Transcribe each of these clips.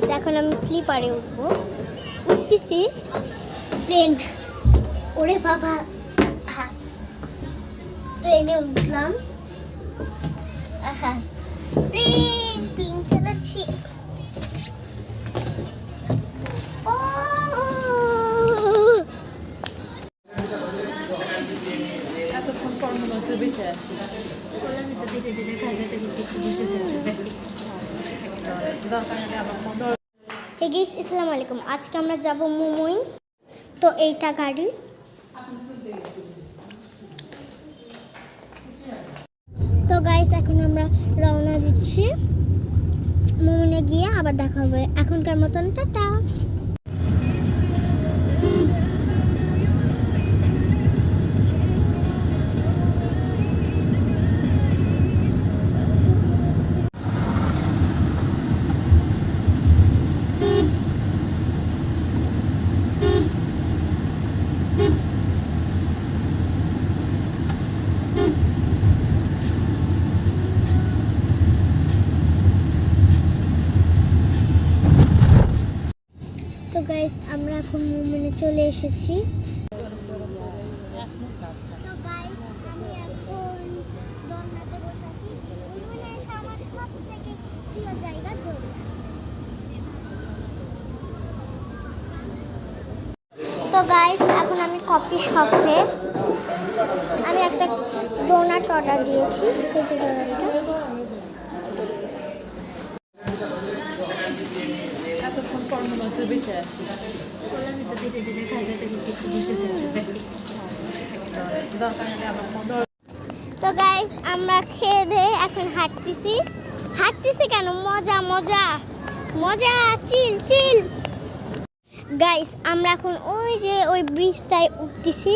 Guys এখন আমি স্লিপারে উঠবো। উঠতেছি। প্লেন ওরে বাবা। প্লেনে উঠলাম। হ্যাঁ প্লেন চালাচ্ছি ও এতক্ষণ পর্ণ মাত্র বেঁচে আছি বললাম তো ধীরে ধীরে কাজেতে বেশি একটু বসে যেতে হবে দরকার হলে হে গেস আসসালামু আলাইকুম আজকে আমরা যাব মুমুইন তো এইটা গাড়ি। তো গাইস এখন আমরা রওনা দিচ্ছি। মুমুনে গিয়ে আবার দেখা হবে। এখনকার মতন, টাটা। গাইস আমরা এখন মোমোনে চলে এসেছি। তো গাইস এখন তো গাইস এখন আমি কফি শপে আমি একটা ডোনাট অর্ডার দিয়েছি। যে ডোনাটটা বললাম তো বেশি তো গাইস আমরা খেয়ে দিয়ে এখন হাঁটতেছি। হাঁটতেছি কেন? মজা মজা। মজা চিল চিল গাইস আমরা এখন ওই যে ওই ব্রিজটায় উঠতেছি।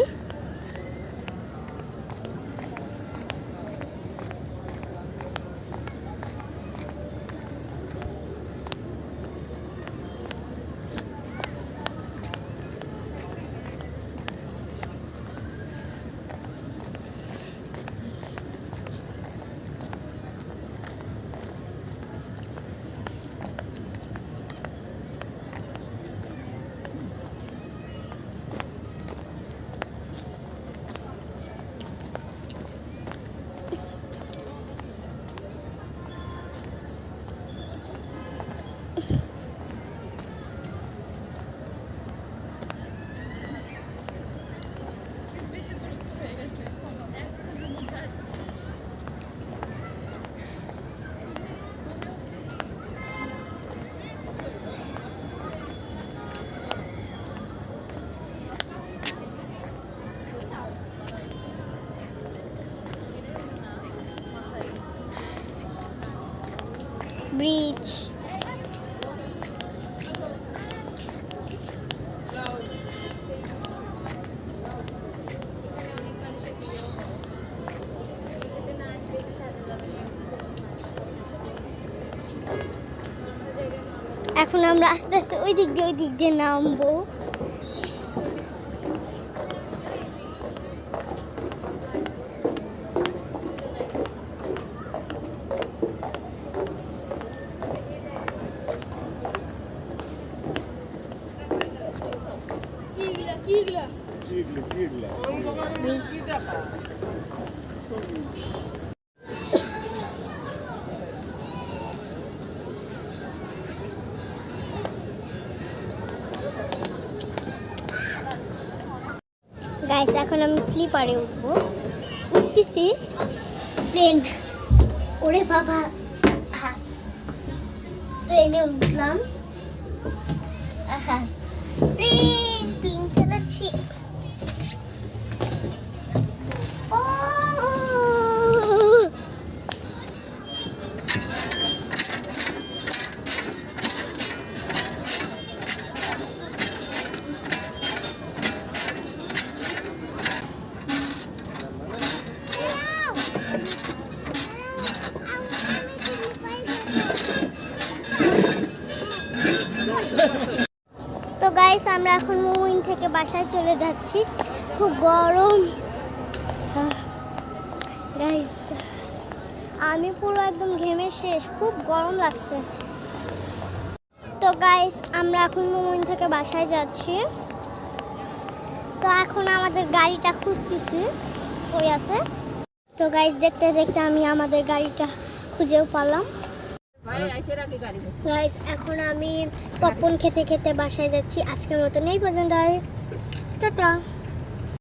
ব্রিজ। এখন আমরা আস্তে আস্তে ওই দিক দিয়ে ওই দিক দিয়ে নামবো। গাইস এখন আমি স্লিপারে উঠবো। উঠতেছি প্লেন ওরে বাবা হ্যাঁ প্লেনে উঠলাম। হ্যাঁ তো গাইস আমরা এখন মুইন থেকে বাসায় চলে যাচ্ছি। খুব গরম। গাইস আমি পুরো একদম ঘেমে শেষ। খুব গরম লাগছে। তো তো গাইস আমরা এখন মুমিন থেকে বাসায় যাচ্ছি। তো এখন আমাদের গাড়িটা খুঁজতেছি। ওই আছে। তো গাইজ দেখতে দেখতে আমি আমাদের গাড়িটা খুঁজেও পালাম গাইস এখন আমি পপকর্ন খেতে খেতে বাসায় যাচ্ছি। আজকের মতন এই পর্যন্ত টাটা।